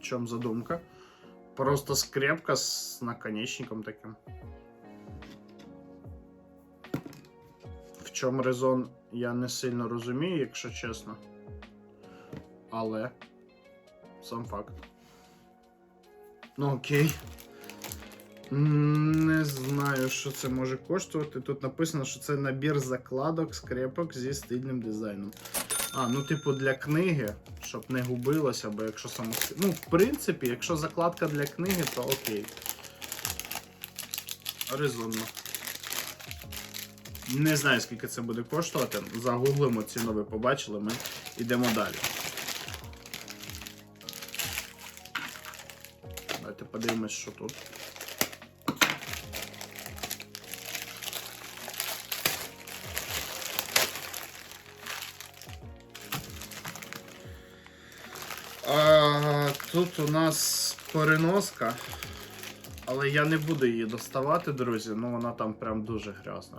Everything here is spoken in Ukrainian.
чому задумка. Просто скрепка з наконечником таким. В чому резон, я не сильно розумію, якщо чесно. Але сам факт. Ну окей. Не знаю, що це може коштувати. Тут написано, що це набір закладок, скрепок зі стильним дизайном. А, ну, типу, для книги, щоб не губилося, бо якщо само. Ну, в принципі, якщо закладка для книги, то окей. Резонно. Не знаю, скільки це буде коштувати. Загуглимо ціну, ви побачили, ми йдемо далі. Давайте подивимось, що тут. Тут у нас переноска. Але я не буду її доставати, друзі. Ну вона там прям дуже грязна.